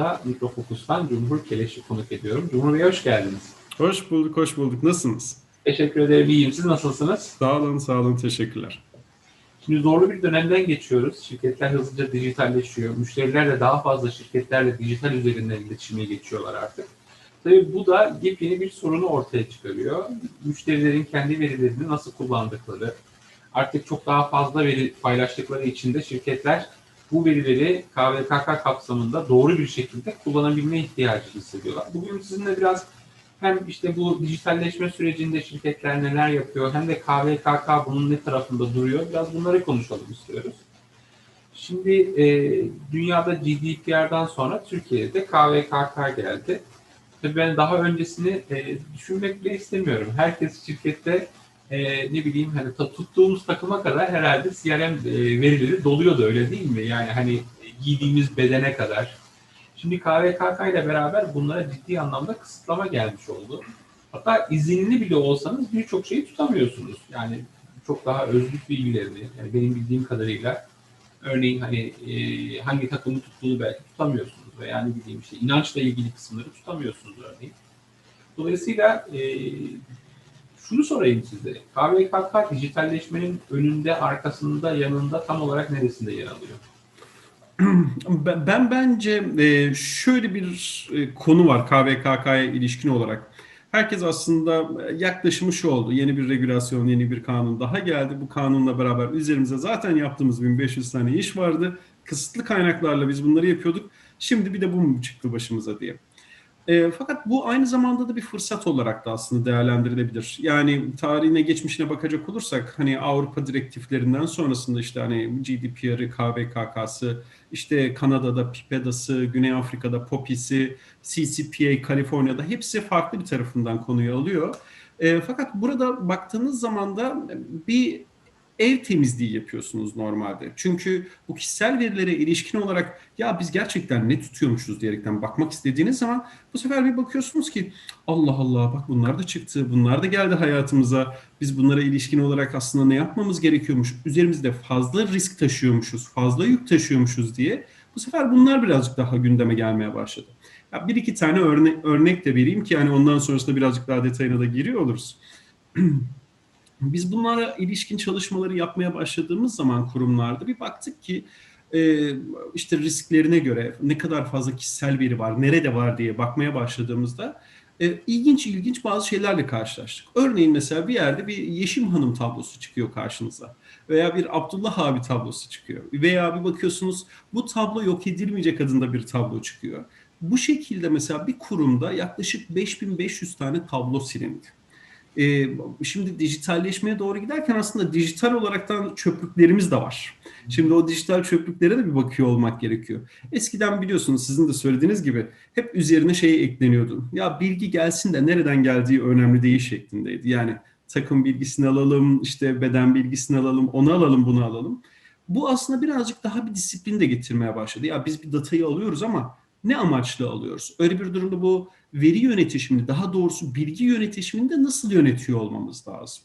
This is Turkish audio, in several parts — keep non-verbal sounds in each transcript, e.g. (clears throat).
Mikrofokus'tan Cumhur Keleş'i konuk ediyorum. Cumhur Bey hoş geldiniz. Hoş bulduk, hoş bulduk. Nasılsınız? Teşekkür ederim, iyiyim. Siz nasılsınız? Sağ olun, sağ olun. Teşekkürler. Şimdi zorlu bir dönemden geçiyoruz. Şirketler hızlıca dijitalleşiyor. Müşteriler de daha fazla şirketlerle dijital üzerinden iletişime geçiyorlar artık. Tabii bu da yepyeni bir sorunu ortaya çıkarıyor. Müşterilerin kendi verilerini nasıl kullandıkları, artık çok daha fazla veri paylaştıkları için de şirketler bu verileri KVKK kapsamında doğru bir şekilde kullanabilme ihtiyacı hissediyorlar. Bugün sizinle biraz hem işte bu dijitalleşme sürecinde şirketler neler yapıyor hem de KVKK bunun ne tarafında duruyor biraz bunları konuşalım istiyoruz. Şimdi e, dünyada GDPR'dan sonra Türkiye'de KVKK geldi. Tabii ben daha öncesini e, düşünmek bile istemiyorum. Herkes şirkette e, ne bileyim hani tuttuğumuz takıma kadar herhalde CRM e, verileri doluyordu öyle değil mi? Yani hani giydiğimiz bedene kadar. Şimdi KVKK ile beraber bunlara ciddi anlamda kısıtlama gelmiş oldu. Hatta izinli bile olsanız birçok şeyi tutamıyorsunuz. Yani çok daha özlük bilgilerini, yani benim bildiğim kadarıyla örneğin hani e, hangi takımı tuttuğunu belki tutamıyorsunuz veya ne bileyim işte inançla ilgili kısımları tutamıyorsunuz örneğin. Dolayısıyla e, şunu sorayım size. KVKK dijitalleşmenin önünde, arkasında, yanında tam olarak neresinde yer alıyor? (clears throat) Ben, ben bence e, şöyle bir e, konu var KVKK'ya ilişkin olarak. Herkes aslında e, yaklaşımı şu oldu. Yeni bir regülasyon, yeni bir kanun daha geldi. Bu kanunla beraber üzerimize zaten yaptığımız 1500 tane iş vardı. Kısıtlı kaynaklarla biz bunları yapıyorduk. Şimdi bir de bu mu çıktı başımıza diye. E, fakat bu aynı zamanda da bir fırsat olarak da aslında değerlendirilebilir. Yani tarihine, geçmişine bakacak olursak hani Avrupa direktiflerinden sonrasında işte hani GDPR'ı, KVKK'sı, işte Kanada'da PIPEDA'sı, Güney Afrika'da POPI'si, CCPA, Kaliforniya'da hepsi farklı bir tarafından konuyu alıyor. E, fakat burada baktığınız zaman da bir ev temizliği yapıyorsunuz normalde. Çünkü bu kişisel verilere ilişkin olarak ya biz gerçekten ne tutuyormuşuz diyerekten bakmak istediğiniz zaman bu sefer bir bakıyorsunuz ki Allah Allah bak bunlar da çıktı, bunlar da geldi hayatımıza. Biz bunlara ilişkin olarak aslında ne yapmamız gerekiyormuş? Üzerimizde fazla risk taşıyormuşuz, fazla yük taşıyormuşuz diye bu sefer bunlar birazcık daha gündeme gelmeye başladı. Ya bir iki tane örnek, örnek de vereyim ki hani ondan sonrasında birazcık daha detayına da giriyor oluruz. (clears throat) Biz bunlara ilişkin çalışmaları yapmaya başladığımız zaman kurumlarda bir baktık ki e, işte risklerine göre ne kadar fazla kişisel veri var, nerede var diye bakmaya başladığımızda e, ilginç ilginç bazı şeylerle karşılaştık. Örneğin mesela bir yerde bir Yeşim Hanım tablosu çıkıyor karşınıza veya bir Abdullah abi tablosu çıkıyor veya bir bakıyorsunuz bu tablo yok edilmeyecek adında bir tablo çıkıyor. Bu şekilde mesela bir kurumda yaklaşık 5500 tane tablo silindi. Ee, şimdi dijitalleşmeye doğru giderken aslında dijital olaraktan çöplüklerimiz de var. Şimdi o dijital çöplüklere de bir bakıyor olmak gerekiyor. Eskiden biliyorsunuz sizin de söylediğiniz gibi hep üzerine şey ekleniyordu. Ya bilgi gelsin de nereden geldiği önemli değil şeklindeydi. Yani takım bilgisini alalım, işte beden bilgisini alalım, onu alalım, bunu alalım. Bu aslında birazcık daha bir disiplin de getirmeye başladı. Ya biz bir datayı alıyoruz ama ne amaçla alıyoruz? Öyle bir durumda bu veri yönetişimini, daha doğrusu bilgi yönetişimini de nasıl yönetiyor olmamız lazım?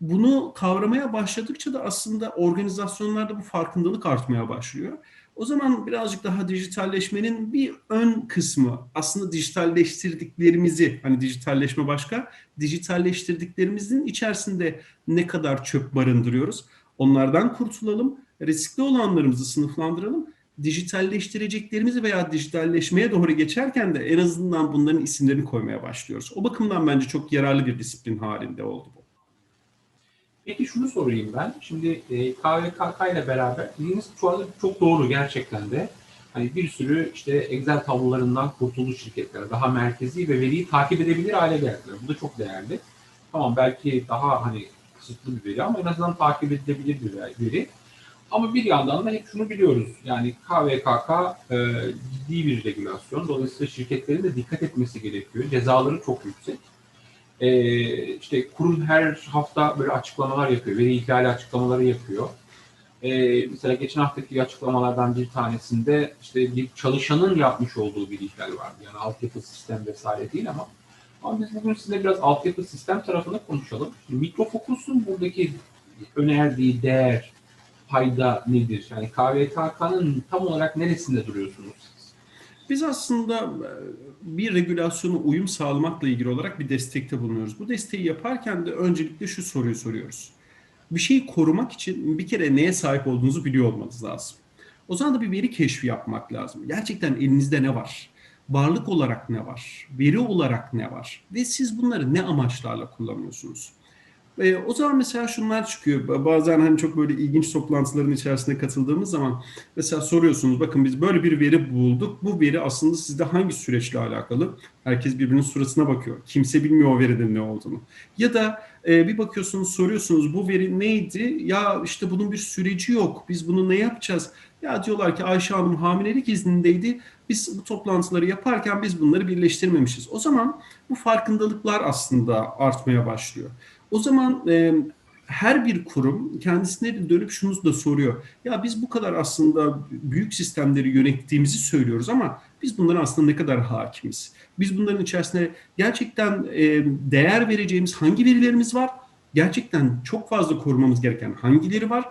Bunu kavramaya başladıkça da aslında organizasyonlarda bu farkındalık artmaya başlıyor. O zaman birazcık daha dijitalleşmenin bir ön kısmı aslında dijitalleştirdiklerimizi hani dijitalleşme başka dijitalleştirdiklerimizin içerisinde ne kadar çöp barındırıyoruz onlardan kurtulalım riskli olanlarımızı sınıflandıralım dijitalleştireceklerimizi veya dijitalleşmeye doğru geçerken de en azından bunların isimlerini koymaya başlıyoruz. O bakımdan bence çok yararlı bir disiplin halinde oldu bu. Peki şunu sorayım ben. Şimdi e, KVKK ile beraber dediğiniz şu anda çok doğru gerçekten de. Hani bir sürü işte Excel tablolarından kurtuldu şirketler. Daha merkezi ve veriyi takip edebilir hale geldiler. Bu da çok değerli. Tamam belki daha hani kısıtlı bir veri ama en azından takip edilebilir bir veri. Ama bir yandan da hep şunu biliyoruz. Yani KVKK e, ciddi bir regülasyon. Dolayısıyla şirketlerin de dikkat etmesi gerekiyor. Cezaları çok yüksek. E, işte kurum her hafta böyle açıklamalar yapıyor. Veri ihlali açıklamaları yapıyor. E, mesela geçen haftaki açıklamalardan bir tanesinde işte bir çalışanın yapmış olduğu bir ihlal vardı. Yani altyapı sistem vesaire değil ama ama biz bugün size biraz altyapı sistem tarafında konuşalım. Mikrofokus'un buradaki önerdiği değer, fayda nedir? Yani KVKK'nın tam olarak neresinde duruyorsunuz? Biz aslında e, bir regülasyona uyum sağlamakla ilgili olarak bir destekte bulunuyoruz. Bu desteği yaparken de öncelikle şu soruyu soruyoruz. Bir şeyi korumak için bir kere neye sahip olduğunuzu biliyor olmanız lazım. O zaman da bir veri keşfi yapmak lazım. Gerçekten elinizde ne var? Varlık olarak ne var? Veri olarak ne var? Ve siz bunları ne amaçlarla kullanıyorsunuz? E, o zaman mesela şunlar çıkıyor. Bazen hani çok böyle ilginç toplantıların içerisinde katıldığımız zaman mesela soruyorsunuz bakın biz böyle bir veri bulduk. Bu veri aslında sizde hangi süreçle alakalı? Herkes birbirinin suratına bakıyor. Kimse bilmiyor o verinin ne olduğunu. Ya da e, bir bakıyorsunuz soruyorsunuz bu veri neydi? Ya işte bunun bir süreci yok. Biz bunu ne yapacağız? Ya diyorlar ki Ayşe Hanım hamilelik iznindeydi. Biz bu toplantıları yaparken biz bunları birleştirmemişiz. O zaman bu farkındalıklar aslında artmaya başlıyor. O zaman e, her bir kurum kendisine dönüp şunu da soruyor. Ya biz bu kadar aslında büyük sistemleri yönettiğimizi söylüyoruz ama biz bunlara aslında ne kadar hakimiz? Biz bunların içerisinde gerçekten e, değer vereceğimiz hangi verilerimiz var? Gerçekten çok fazla korumamız gereken hangileri var?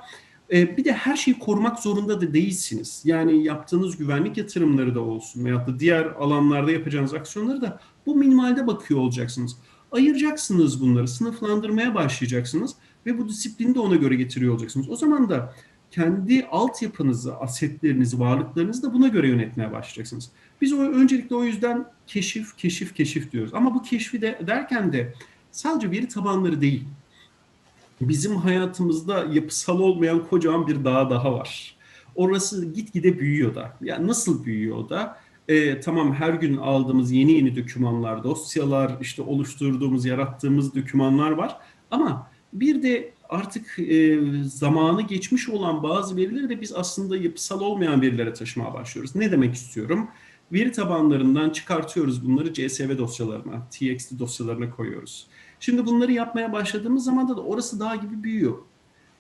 E, bir de her şeyi korumak zorunda da değilsiniz. Yani yaptığınız güvenlik yatırımları da olsun veyahut da diğer alanlarda yapacağınız aksiyonları da bu minimalde bakıyor olacaksınız ayıracaksınız bunları, sınıflandırmaya başlayacaksınız ve bu disiplini de ona göre getiriyor olacaksınız. O zaman da kendi altyapınızı, asetlerinizi, varlıklarınızı da buna göre yönetmeye başlayacaksınız. Biz o, öncelikle o yüzden keşif, keşif, keşif diyoruz. Ama bu keşfi de derken de sadece veri tabanları değil. Bizim hayatımızda yapısal olmayan kocaman bir dağ daha var. Orası gitgide büyüyor da. Yani nasıl büyüyor da? E, tamam her gün aldığımız yeni yeni dokümanlar, dosyalar, işte oluşturduğumuz, yarattığımız dokümanlar var. Ama bir de artık e, zamanı geçmiş olan bazı verileri de biz aslında yapısal olmayan verilere taşımaya başlıyoruz. Ne demek istiyorum? Veri tabanlarından çıkartıyoruz bunları CSV dosyalarına, TXT dosyalarına koyuyoruz. Şimdi bunları yapmaya başladığımız zaman da orası dağ gibi büyüyor.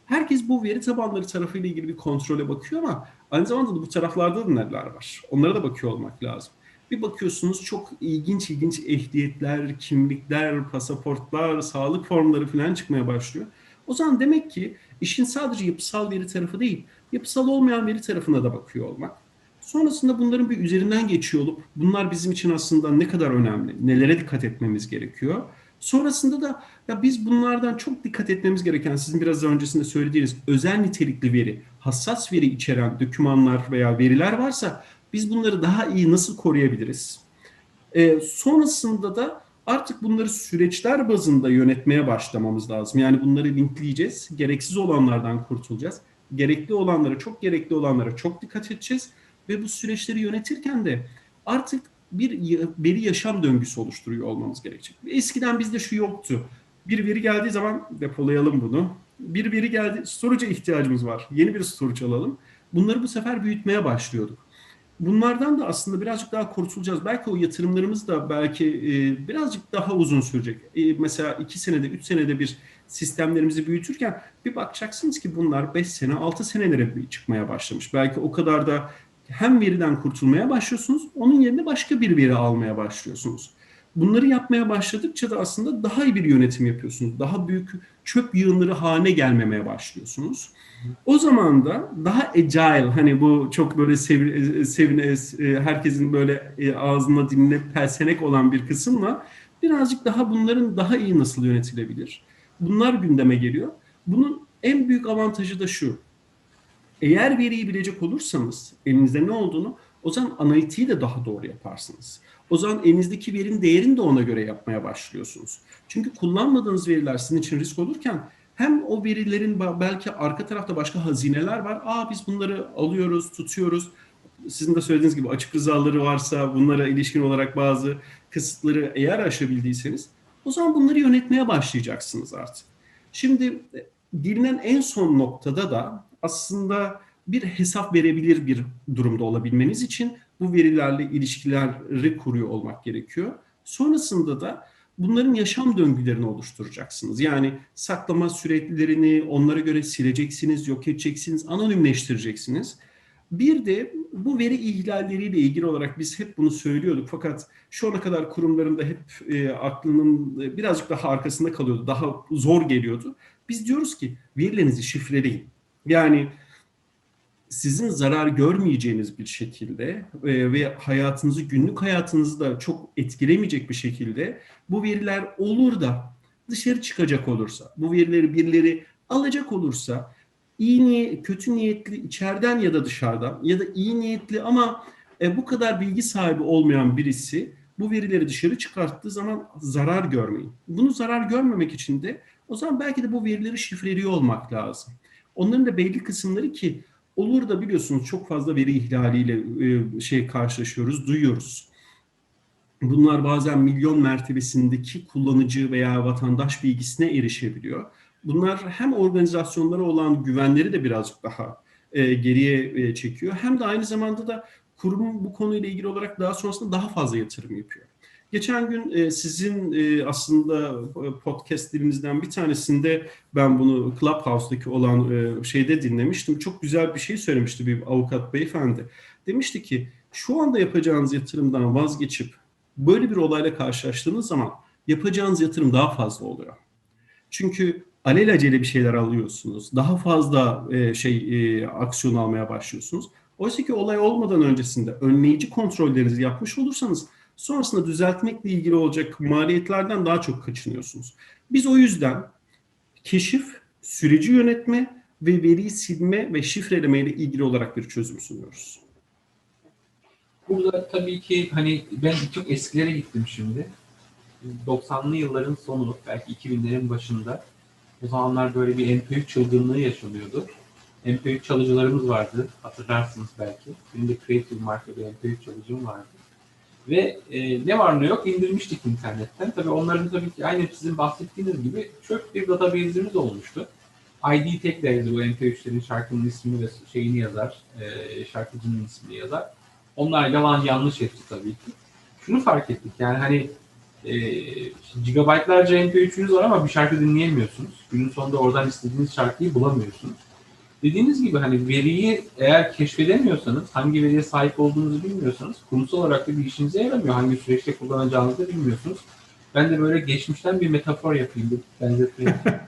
Herkes bu veri tabanları tarafıyla ilgili bir kontrole bakıyor ama aynı zamanda da bu taraflarda da neler var? Onlara da bakıyor olmak lazım. Bir bakıyorsunuz çok ilginç ilginç ehliyetler, kimlikler, pasaportlar, sağlık formları falan çıkmaya başlıyor. O zaman demek ki işin sadece yapısal veri tarafı değil, yapısal olmayan veri tarafına da bakıyor olmak. Sonrasında bunların bir üzerinden geçiyor olup bunlar bizim için aslında ne kadar önemli, nelere dikkat etmemiz gerekiyor Sonrasında da ya biz bunlardan çok dikkat etmemiz gereken sizin biraz öncesinde söylediğiniz özel nitelikli veri, hassas veri içeren dokümanlar veya veriler varsa biz bunları daha iyi nasıl koruyabiliriz? Ee, sonrasında da artık bunları süreçler bazında yönetmeye başlamamız lazım. Yani bunları linkleyeceğiz. Gereksiz olanlardan kurtulacağız. Gerekli olanlara, çok gerekli olanlara çok dikkat edeceğiz. Ve bu süreçleri yönetirken de artık bir veri yaşam döngüsü oluşturuyor olmamız gerekecek. Eskiden bizde şu yoktu. Bir veri geldiği zaman depolayalım bunu. Bir veri geldi, storage'a ihtiyacımız var. Yeni bir storage alalım. Bunları bu sefer büyütmeye başlıyorduk. Bunlardan da aslında birazcık daha kurtulacağız. Belki o yatırımlarımız da belki e, birazcık daha uzun sürecek. E, mesela iki senede, üç senede bir sistemlerimizi büyütürken bir bakacaksınız ki bunlar beş sene, altı senelere çıkmaya başlamış. Belki o kadar da hem veriden kurtulmaya başlıyorsunuz, onun yerine başka bir veri almaya başlıyorsunuz. Bunları yapmaya başladıkça da aslında daha iyi bir yönetim yapıyorsunuz. Daha büyük çöp yığınları haline gelmemeye başlıyorsunuz. O zaman da daha agile hani bu çok böyle sev, sevine e, herkesin böyle e, ağzına diline pelsenek olan bir kısımla birazcık daha bunların daha iyi nasıl yönetilebilir? Bunlar gündeme geliyor. Bunun en büyük avantajı da şu. Eğer veriyi bilecek olursanız elinizde ne olduğunu o zaman analitiği de daha doğru yaparsınız. O zaman elinizdeki verinin değerini de ona göre yapmaya başlıyorsunuz. Çünkü kullanmadığınız veriler sizin için risk olurken hem o verilerin belki arka tarafta başka hazineler var. Aa biz bunları alıyoruz, tutuyoruz. Sizin de söylediğiniz gibi açık rızaları varsa bunlara ilişkin olarak bazı kısıtları eğer aşabildiyseniz o zaman bunları yönetmeye başlayacaksınız artık. Şimdi gelinen en son noktada da aslında bir hesap verebilir bir durumda olabilmeniz için bu verilerle ilişkileri kuruyor olmak gerekiyor. Sonrasında da bunların yaşam döngülerini oluşturacaksınız. Yani saklama süreklerini onlara göre sileceksiniz, yok edeceksiniz, anonimleştireceksiniz. Bir de bu veri ihlalleriyle ilgili olarak biz hep bunu söylüyorduk fakat şu ana kadar kurumların da hep e, aklının birazcık daha arkasında kalıyordu, daha zor geliyordu. Biz diyoruz ki verilerinizi şifreleyin. Yani sizin zarar görmeyeceğiniz bir şekilde e, ve hayatınızı, günlük hayatınızı da çok etkilemeyecek bir şekilde bu veriler olur da dışarı çıkacak olursa, bu verileri birileri alacak olursa iyi niyet, kötü niyetli içeriden ya da dışarıdan ya da iyi niyetli ama e, bu kadar bilgi sahibi olmayan birisi bu verileri dışarı çıkarttığı zaman zarar görmeyin. Bunu zarar görmemek için de o zaman belki de bu verileri şifreliyor olmak lazım. Onların da belli kısımları ki olur da biliyorsunuz çok fazla veri ihlaliyle e, şey karşılaşıyoruz, duyuyoruz. Bunlar bazen milyon mertebesindeki kullanıcı veya vatandaş bilgisine erişebiliyor. Bunlar hem organizasyonlara olan güvenleri de birazcık daha e, geriye e, çekiyor. Hem de aynı zamanda da kurum bu konuyla ilgili olarak daha sonrasında daha fazla yatırım yapıyor. Geçen gün e, sizin e, aslında podcastlerinizden bir tanesinde ben bunu Clubhouse'daki olan e, şeyde dinlemiştim. Çok güzel bir şey söylemişti bir avukat beyefendi. Demişti ki şu anda yapacağınız yatırımdan vazgeçip böyle bir olayla karşılaştığınız zaman yapacağınız yatırım daha fazla oluyor. Çünkü alelacele bir şeyler alıyorsunuz. Daha fazla e, şey e, aksiyon almaya başlıyorsunuz. Oysa ki olay olmadan öncesinde önleyici kontrollerinizi yapmış olursanız sonrasında düzeltmekle ilgili olacak maliyetlerden daha çok kaçınıyorsunuz. Biz o yüzden keşif, süreci yönetme ve veri silme ve şifreleme ile ilgili olarak bir çözüm sunuyoruz. Burada tabii ki hani ben çok eskilere gittim şimdi. 90'lı yılların sonu, belki 2000'lerin başında. O zamanlar böyle bir MP3 çılgınlığı yaşanıyordu. MP3 çalıcılarımız vardı. Hatırlarsınız belki. Benim de Creative marka bir MP3 çalıcım vardı. Ve e, ne var ne yok indirmiştik internetten. Tabii onların tabii ki aynı sizin bahsettiğiniz gibi çöp bir database'imiz olmuştu. ID tag deriz bu MP3'lerin şarkının ismini ve şeyini yazar. E, şarkıcının ismini yazar. Onlar yalan yanlış hepsi tabii ki. Şunu fark ettik yani hani e, gigabaytlarca MP3'ünüz var ama bir şarkı dinleyemiyorsunuz. Günün sonunda oradan istediğiniz şarkıyı bulamıyorsunuz. Dediğiniz gibi hani veriyi eğer keşfedemiyorsanız, hangi veriye sahip olduğunuzu bilmiyorsanız kurumsal olarak da bir işinize yaramıyor. Hangi süreçte kullanacağınızı da bilmiyorsunuz. Ben de böyle geçmişten bir metafor yapayım, bir benzetme (laughs)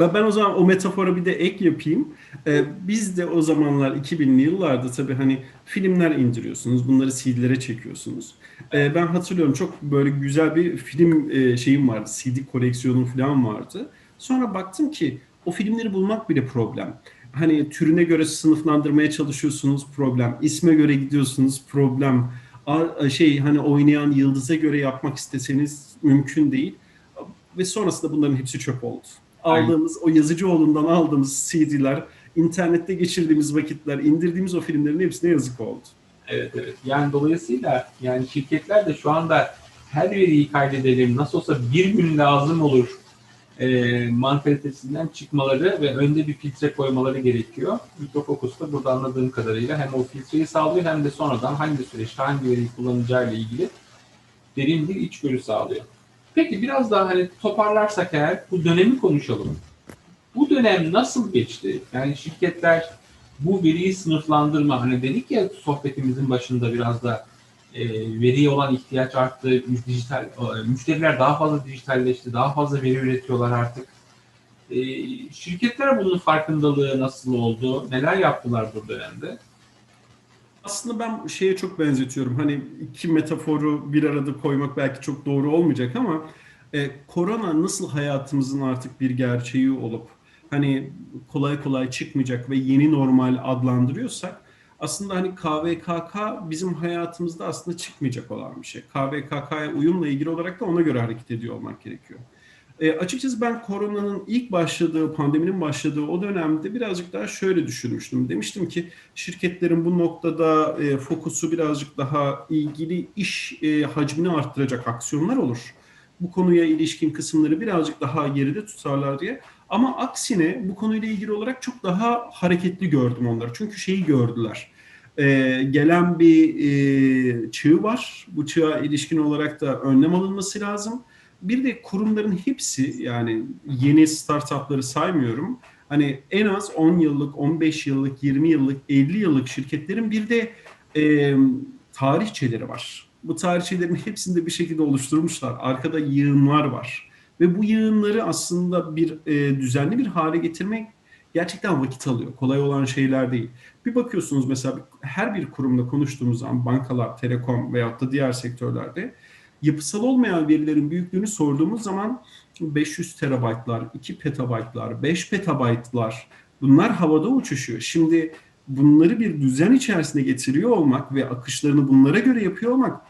Ben, ben o zaman o metafora bir de ek yapayım. Ee, biz de o zamanlar 2000'li yıllarda tabii hani filmler indiriyorsunuz. Bunları CD'lere çekiyorsunuz. Ee, ben hatırlıyorum çok böyle güzel bir film e, şeyim vardı. CD koleksiyonum falan vardı. Sonra baktım ki o filmleri bulmak bile problem. Hani türüne göre sınıflandırmaya çalışıyorsunuz problem. İsme göre gidiyorsunuz problem. Şey hani oynayan yıldıza göre yapmak isteseniz mümkün değil. Ve sonrasında bunların hepsi çöp oldu aldığımız Aynen. o yazıcıoğlundan aldığımız CD'ler, internette geçirdiğimiz vakitler, indirdiğimiz o filmlerin hepsine yazık oldu. Evet evet. Yani dolayısıyla yani şirketler de şu anda her veriyi kaydedelim, nasıl olsa bir gün lazım olur e, mantalitesinden çıkmaları ve önde bir filtre koymaları gerekiyor. Mikrofocus da burada anladığım kadarıyla hem o filtreyi sağlıyor hem de sonradan hangi süreçte hangi veriyi kullanacağıyla ilgili derin bir içgörü sağlıyor. Peki biraz daha hani toparlarsak eğer bu dönemi konuşalım. Bu dönem nasıl geçti? Yani şirketler bu veriyi sınıflandırma, hani dedik ya sohbetimizin başında biraz da e, veriye olan ihtiyaç arttı, dijital e, müşteriler daha fazla dijitalleşti, daha fazla veri üretiyorlar artık. E, şirketler bunun farkındalığı nasıl oldu? Neler yaptılar bu dönemde? Aslında ben şeye çok benzetiyorum. Hani iki metaforu bir arada koymak belki çok doğru olmayacak ama e, korona nasıl hayatımızın artık bir gerçeği olup hani kolay kolay çıkmayacak ve yeni normal adlandırıyorsak aslında hani KVKK bizim hayatımızda aslında çıkmayacak olan bir şey. KVKK'ya uyumla ilgili olarak da ona göre hareket ediyor olmak gerekiyor. E, açıkçası ben koronanın ilk başladığı, pandeminin başladığı o dönemde birazcık daha şöyle düşünmüştüm. Demiştim ki şirketlerin bu noktada e, fokusu birazcık daha ilgili iş e, hacmini arttıracak aksiyonlar olur. Bu konuya ilişkin kısımları birazcık daha geride tutarlar diye. Ama aksine bu konuyla ilgili olarak çok daha hareketli gördüm onları. Çünkü şeyi gördüler. Ee, gelen bir e, çığ var. Bu çığa ilişkin olarak da önlem alınması lazım bir de kurumların hepsi yani yeni startupları saymıyorum. Hani en az 10 yıllık, 15 yıllık, 20 yıllık, 50 yıllık şirketlerin bir de e, tarihçeleri var. Bu tarihçelerin hepsinde bir şekilde oluşturmuşlar. Arkada yığınlar var. Ve bu yığınları aslında bir e, düzenli bir hale getirmek gerçekten vakit alıyor. Kolay olan şeyler değil. Bir bakıyorsunuz mesela her bir kurumla konuştuğumuz zaman bankalar, telekom veyahut da diğer sektörlerde yapısal olmayan verilerin büyüklüğünü sorduğumuz zaman 500 terabaytlar, 2 petabaytlar, 5 petabaytlar bunlar havada uçuşuyor. Şimdi bunları bir düzen içerisine getiriyor olmak ve akışlarını bunlara göre yapıyor olmak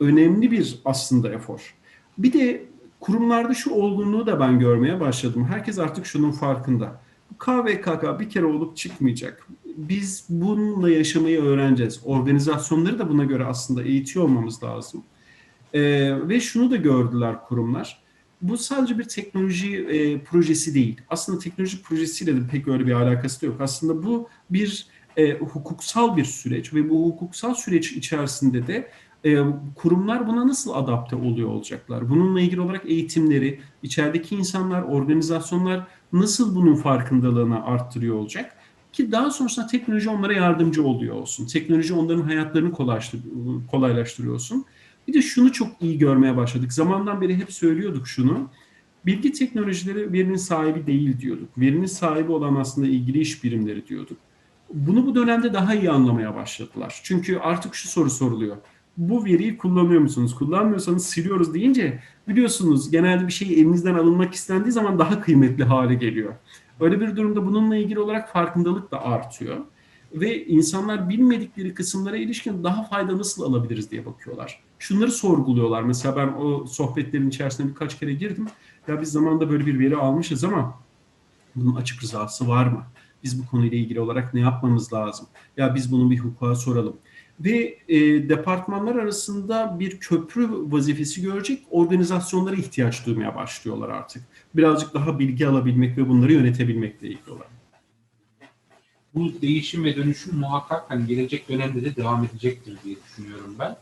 önemli bir aslında efor. Bir de kurumlarda şu olgunluğu da ben görmeye başladım. Herkes artık şunun farkında. KVKK bir kere olup çıkmayacak. Biz bununla yaşamayı öğreneceğiz. Organizasyonları da buna göre aslında eğitiyor olmamız lazım. Ee, ve şunu da gördüler kurumlar. Bu sadece bir teknoloji e, projesi değil. Aslında teknoloji projesiyle de pek öyle bir alakası da yok. Aslında bu bir e, hukuksal bir süreç ve bu hukuksal süreç içerisinde de e, kurumlar buna nasıl adapte oluyor olacaklar? Bununla ilgili olarak eğitimleri, içerideki insanlar, organizasyonlar nasıl bunun farkındalığını arttırıyor olacak? Ki daha sonrasında teknoloji onlara yardımcı oluyor olsun. Teknoloji onların hayatlarını kolaylaştır- kolaylaştırıyor olsun. Bir de şunu çok iyi görmeye başladık. Zamandan beri hep söylüyorduk şunu. Bilgi teknolojileri verinin sahibi değil diyorduk. Verinin sahibi olan aslında ilgili iş birimleri diyorduk. Bunu bu dönemde daha iyi anlamaya başladılar. Çünkü artık şu soru soruluyor. Bu veriyi kullanıyor musunuz? Kullanmıyorsanız siliyoruz deyince biliyorsunuz genelde bir şey elinizden alınmak istendiği zaman daha kıymetli hale geliyor. Öyle bir durumda bununla ilgili olarak farkındalık da artıyor. Ve insanlar bilmedikleri kısımlara ilişkin daha fayda nasıl alabiliriz diye bakıyorlar. Şunları sorguluyorlar. Mesela ben o sohbetlerin içerisine birkaç kere girdim. Ya biz zamanda böyle bir veri almışız ama bunun açık rızası var mı? Biz bu konuyla ilgili olarak ne yapmamız lazım? Ya biz bunu bir hukuka soralım. Ve e, departmanlar arasında bir köprü vazifesi görecek organizasyonlara ihtiyaç duymaya başlıyorlar artık. Birazcık daha bilgi alabilmek ve bunları yönetebilmekle ilgili olarak. Bu değişim ve dönüşüm muhakkak hani gelecek dönemde de devam edecektir diye düşünüyorum ben.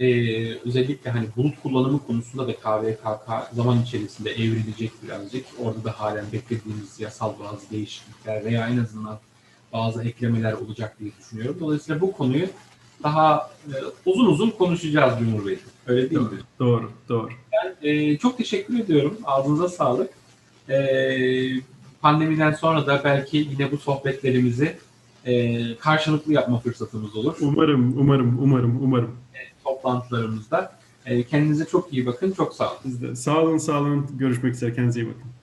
Ee, özellikle hani bulut kullanımı konusunda da KVKK zaman içerisinde evrilecek birazcık. Orada da halen beklediğimiz yasal bazı değişiklikler veya en azından bazı eklemeler olacak diye düşünüyorum. Dolayısıyla bu konuyu daha e, uzun uzun konuşacağız Cumhur Bey. Öyle değil mi? Doğru, doğru. Ben e, çok teşekkür ediyorum. Ağzınıza sağlık. E, pandemiden sonra da belki yine bu sohbetlerimizi e, karşılıklı yapma fırsatımız olur. Umarım, umarım, umarım, umarım. Toplantılarımızda. E, kendinize çok iyi bakın. Çok sağ olun. Sağ olun, sağ olun. Görüşmek üzere. Kendinize iyi bakın.